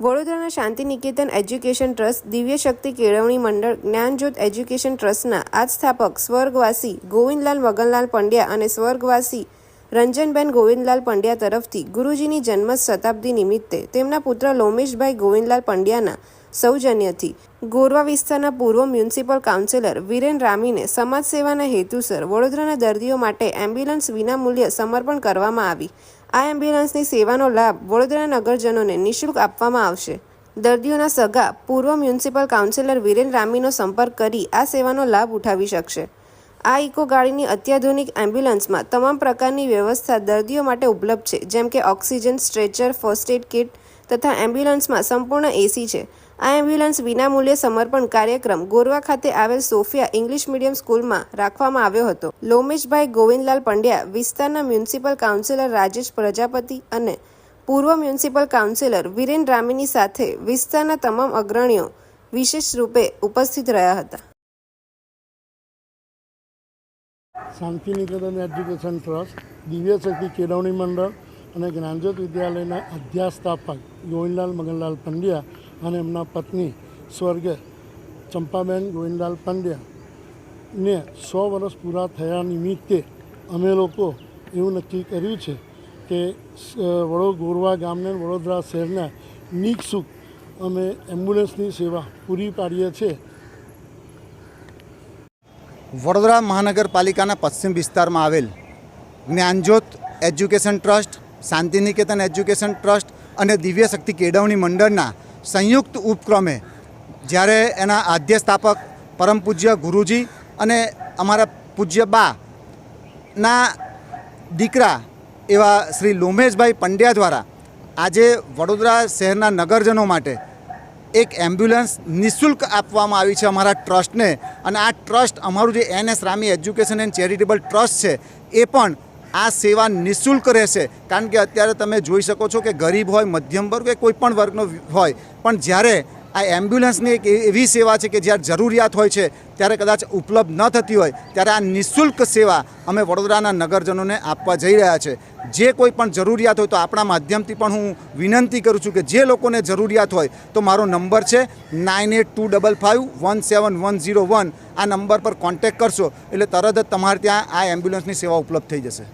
વડોદરાના શાંતિ Niketan education trust દિવ્ય શક્તિ કેળવણી મંડળ, જ્ઞાનજ્યોત એજ્યુકેશન ટ્રસ્ટના આજ સ્થાપક સ્વર્ગવાસી ગોવિંદલાલ મગનલાલ પંડ્યા અને સ્વર્ગવાસી રંજનબેન ગોવિંદલાલ પંડ્યા તરફથી ગુરુજીની જન્મ શતાબ્દી નિમિત્તે તેમના પુત્ર લોમેશભાઈ ગોવિંદલાલ પંડ્યાના સૌજન્યથી ગોરવા વિસ્તારના પૂર્વ મ્યુનિસિપલ કાઉન્સિલર વિરેન રામીને સમાજ સેવાના હેતુસર વડોદરાના દર્દીઓ માટે એમ્બ્યુલન્સ વિનામૂલ્ય સમર્પણ કરવામાં આવી. આ એમ્બ્યુલન્સની સેવાનો લાભ વડોદરા નગરજનોને નિઃશુલ્ક આપવામાં આવશે. દર્દીઓના સગા પૂર્વ મ્યુનિસિપલ કાઉન્સિલર વિરેન રામીનો સંપર્ક કરી આ સેવાનો લાભ ઉઠાવી શકશે. આ ઇકો ગાડીની અત્યાધુનિક એમ્બ્યુલન્સમાં તમામ પ્રકારની વ્યવસ્થા દર્દીઓ માટે ઉપલબ્ધ છે, જેમ કે oxygen stretcher, first aid kit તથા એમ્બ્યુલન્સમાં સંપૂર્ણ એસી છે. આ એમ્બ્યુલન્સ વિનામૂલ્યે સમર્પણ કાર્યક્રમ ગોરવા ખાતે આવેલ સોફિયા ઇંગ્લિશ મીડિયમ સ્કૂલમાં રાખવામાં આવ્યો હતો. લોમેશભાઈ ગોવિંદલાલ પંડ્યા વિસ્તારના મ્યુનિસિપલ કાઉન્સિલર, રાજેશ પ્રજાપતિ અને પૂર્વ મ્યુનિસિપલ કાઉન્સિલર વિરેન રામીની સાથે વિસ્તારના તમામ અગ્રણીઓ વિશેષ રૂપે ઉપસ્થિત રહ્યા હતા. શાંતિનિકેતન એજ્યુકેશન ટ્રસ્ટ, દિવ્ય શક્તિ કેળવણી મંડળ અને જ્ઞાનજ્યોત વિદ્યાલયના અધ્યાસ્થાપક ગોવિંદલાલ મગનલાલ પંડ્યા અને એમના પત્ની સ્વર્ગે ચંપાબેન ગોવિંદલાલ પંડ્યા ને સો વર્ષ પૂરા થયા નિમિત્તે અમે લોકો એવું નક્કી કર્યું છે કે વડો ગોરવા ગામને વડોદરા શહેરના નિકસુખ અમે એમ્બ્યુલન્સની સેવા પૂરી પાડીએ છીએ. વડોદરા મહાનગરપાલિકાના પશ્ચિમ વિસ્તારમાં આવેલ Gnanjyot education trust Shantiniketan education trust અને દિવ્ય શક્તિ કેળવણી મંડળના સંયુક્ત ઉપક્રમે જ્યારે એના આદ્ય સ્થાપક પરમ પૂજ્ય ગુરુજી અને અમારા પૂજ્ય બા ના દીકરા એવા શ્રી લોમેશભાઈ પંડ્યા દ્વારા આજે વડોદરા શહેરના નગરજનો માટે એક એમ્બ્યુલન્સ નિઃશુલ્ક આપવામાં આવી છે અમારા ટ્રસ્ટને. અને આ ટ્રસ્ટ અમારું જે N S Rami education and charitable trust છે, એ પણ આ સેવા નિઃશુલ્ક રહેશે. કારણ કે અત્યારે તમે જોઈ શકો છો કે ગરીબ હોય, મધ્યમ વર્ગ કે કોઈ પણ વર્ગનો હોય, પણ જ્યારે આ એમ્બ્યુલન્સની એક એવી સેવા છે કે જ્યારે જરૂરિયાત હોય છે, ત્યારે કદાચ ઉપલબ્ધ ન થતી હોય, ત્યારે આ નિઃશુલ્ક સેવા અમે વડોદરાના નગરજનોને આપવા જઈ રહ્યા છે. જે કોઈ પણ જરૂરિયાત હોય તો આપણા માધ્યમથી પણ હું વિનંતી કરું છું કે જે લોકોને જરૂરિયાત હોય તો મારો નંબર છે nine eight two double five one seven one zero one. આ નંબર પર કોન્ટેક્ટ કરશો એટલે તરત જ તમારે ત્યાં આ એમ્બ્યુલન્સની સેવા ઉપલબ્ધ થઈ જશે.